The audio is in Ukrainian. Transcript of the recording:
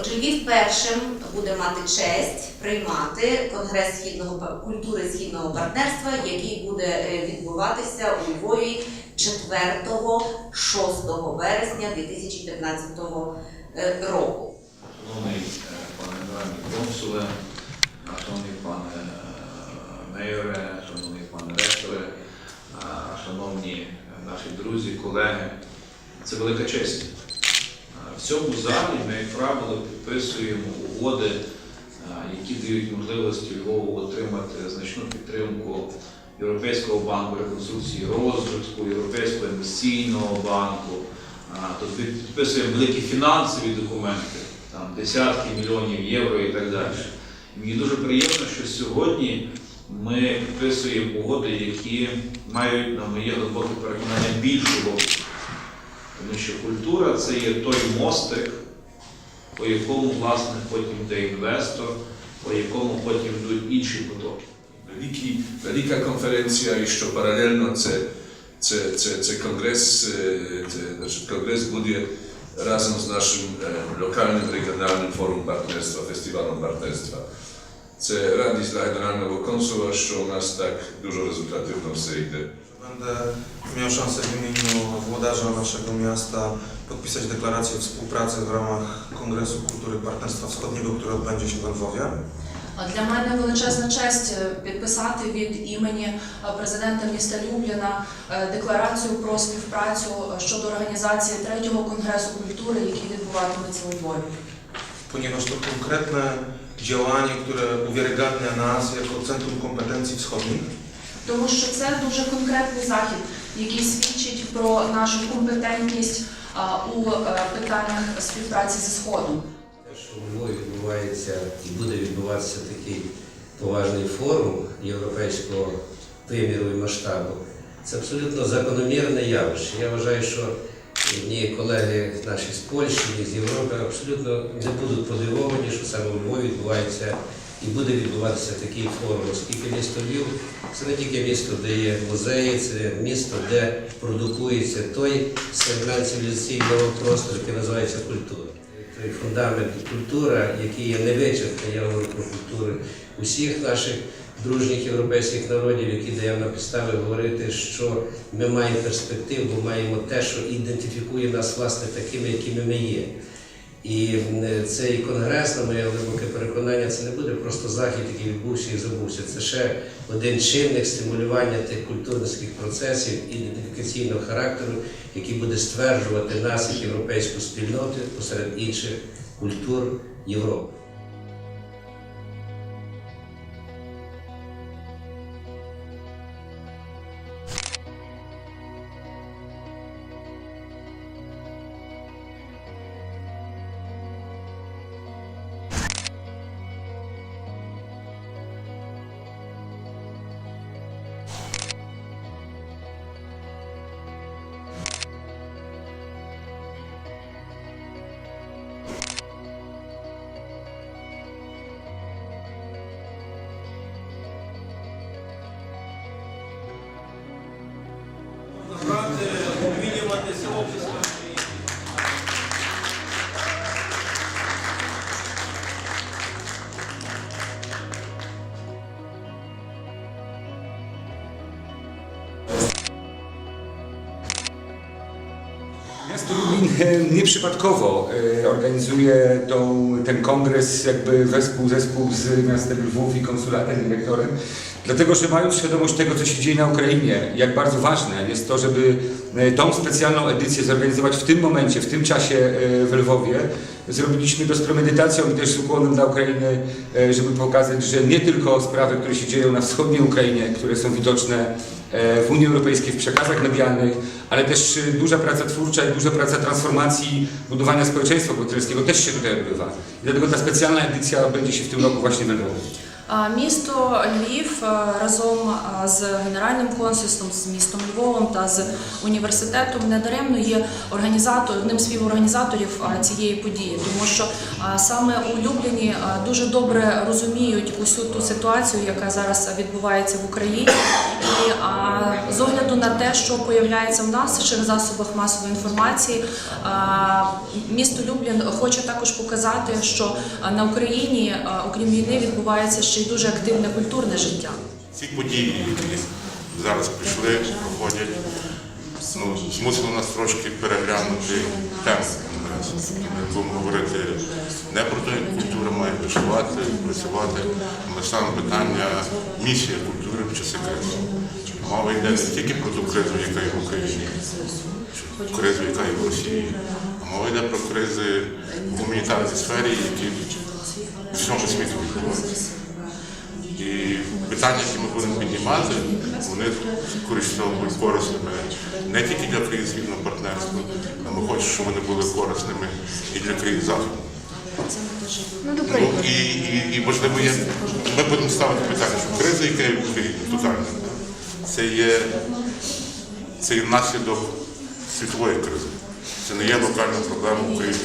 Отже, Львів першим буде мати честь приймати Конгрес східного культури східного партнерства, який буде е, відбуватися у Львові 4-6 вересня 2015 е, року. Шановний е, пане генеральний консуле, шановний пане мейоре, шановний пане ректоре, шановні наші друзі, колеги, це велика честь. В цьому залі ми, як правило, підписуємо угоди, які дають можливості Львову отримати значну підтримку Європейського банку реконструкції розвитку, Європейського інвестиційного банку. Тобто підписуємо великі фінансові документи, там десятки мільйонів євро і так далі. Мені дуже приємно, що сьогодні ми підписуємо угоди, які мають, на моє глибоке переконання, більшу логіку. Тому що культура це є той мостик, по якому, власне, потім йде інвестор, по якому потім йдуть інші потоки. Великий, велика конференція, і що паралельно це, це, це, це конгрес, е, це, значить, конгрес буде разом з нашим е, локальним регіональним форум партнерства, фестивалом партнерства. Це радість для генерального консула, що у нас так дуже результативно все йде. Będę miał szansę w imieniu włodarza naszego miasta podpisać deklarację współpracy w ramach Kongresu Kultury Partnerstwa Wschodniego, który odbędzie się w Lwowie. Для мене величезна честь е, підписати від імені е, президента міста Любліна е, декларацію про співпрацю е, щодо організації третього конгресу культури, який відбуватиметься у Львові. ponieważ to konkretne działanie, które uwiarygadnia nas jako Centrum Kompetencji Wschodnich, Тому що це дуже конкретний захід, який свідчить про нашу компетентність у е, питаннях співпраці зі Сходом. Те, що Львові відбувається і буде відбуватися такий поважний форум європейського виміру і масштабу, це абсолютно закономірне явище. Я вважаю, що ні колеги наші з Польщі, з Європи абсолютно не будуть подивовані, що саме у Львові відбувається і буде відбуватися такий форум, оскільки місто Львів це не тільки місто, де є музеї, це місто, де продукується той сегмент цивілізаційного простору, який називається культура. Той фундамент культура, який є невичерпний, я говорю про культури усіх наших дружніх європейських народів, які дає нам підстави говорити, що ми маємо перспективу, маємо те, що ідентифікує нас власне такими, якими ми є. І цей конгрес, на моє глибоке переконання, це не буде просто захід, який відбувся і забувся. Це ще один чинник стимулювання тих культурницьких процесів ідентифікаційного характеру, який буде стверджувати нас як європейську спільноту посеред інших культур Європи. Miasto Lublin e, nieprzypadkowo e, organizuje tą, ten kongres, jakby wespół, zespół z miastem Lwów i konsulatem, dyrektorem, dlatego że mając świadomość tego, co się dzieje na Ukrainie, jak bardzo ważne jest to, żeby e, tą specjalną edycję zorganizować w tym momencie, w tym czasie w Lwowie, zrobiliśmy to z premedytacją i też z ukłonem dla Ukrainy, e, żeby pokazać, że nie tylko sprawy, które się dzieją na wschodniej Ukrainie, które są widoczne e, w Unii Europejskiej, w przekazach medialnych, ale też duża praca twórcza i duża praca transformacji budowania społeczeństwa obywatelskiego też się tutaj odbywa. I dlatego ta specjalna edycja odbędzie się w tym roku właśnie w Lwowie. А, Місто Львів е, разом е, з генеральним консульством, з містом Львовом та з університетом недаремно є організатор, одним з співорганізаторів е, цієї події, тому що саме у Любліні дуже добре розуміють усю ту ситуацію, яка зараз відбувається в Україні, І з огляду на те, що появляється в нас в засобах масової інформації, місто Люблін хоче також показати, що на Україні, окрім війни, відбувається ще й дуже активне культурне життя. Ці події, які зараз пішли, проходять, ну, змусили нас трошки переглянути тему. Ми будемо говорити не про те, як культура має виживати, працювати, ми ставимо питання місія культури в часи кризи. Мова йде не тільки про ту кризу, яка є в Україні, кризу, яка є в Росії, а мова йде про кризи в гуманітарній сфері, які в всьому світі відбуваються. Питання, які ми будемо піднімати, вони скоріше будуть корисними не тільки для країн східного партнерства, а ми хочемо, щоб вони були корисними і для країн заходу. Ну, і, і, і можливо, є, ми будемо ставити питання, що криза, яка є в Україні, тотальна, це є, це є наслідок світової кризи. Це не є локальна проблема України.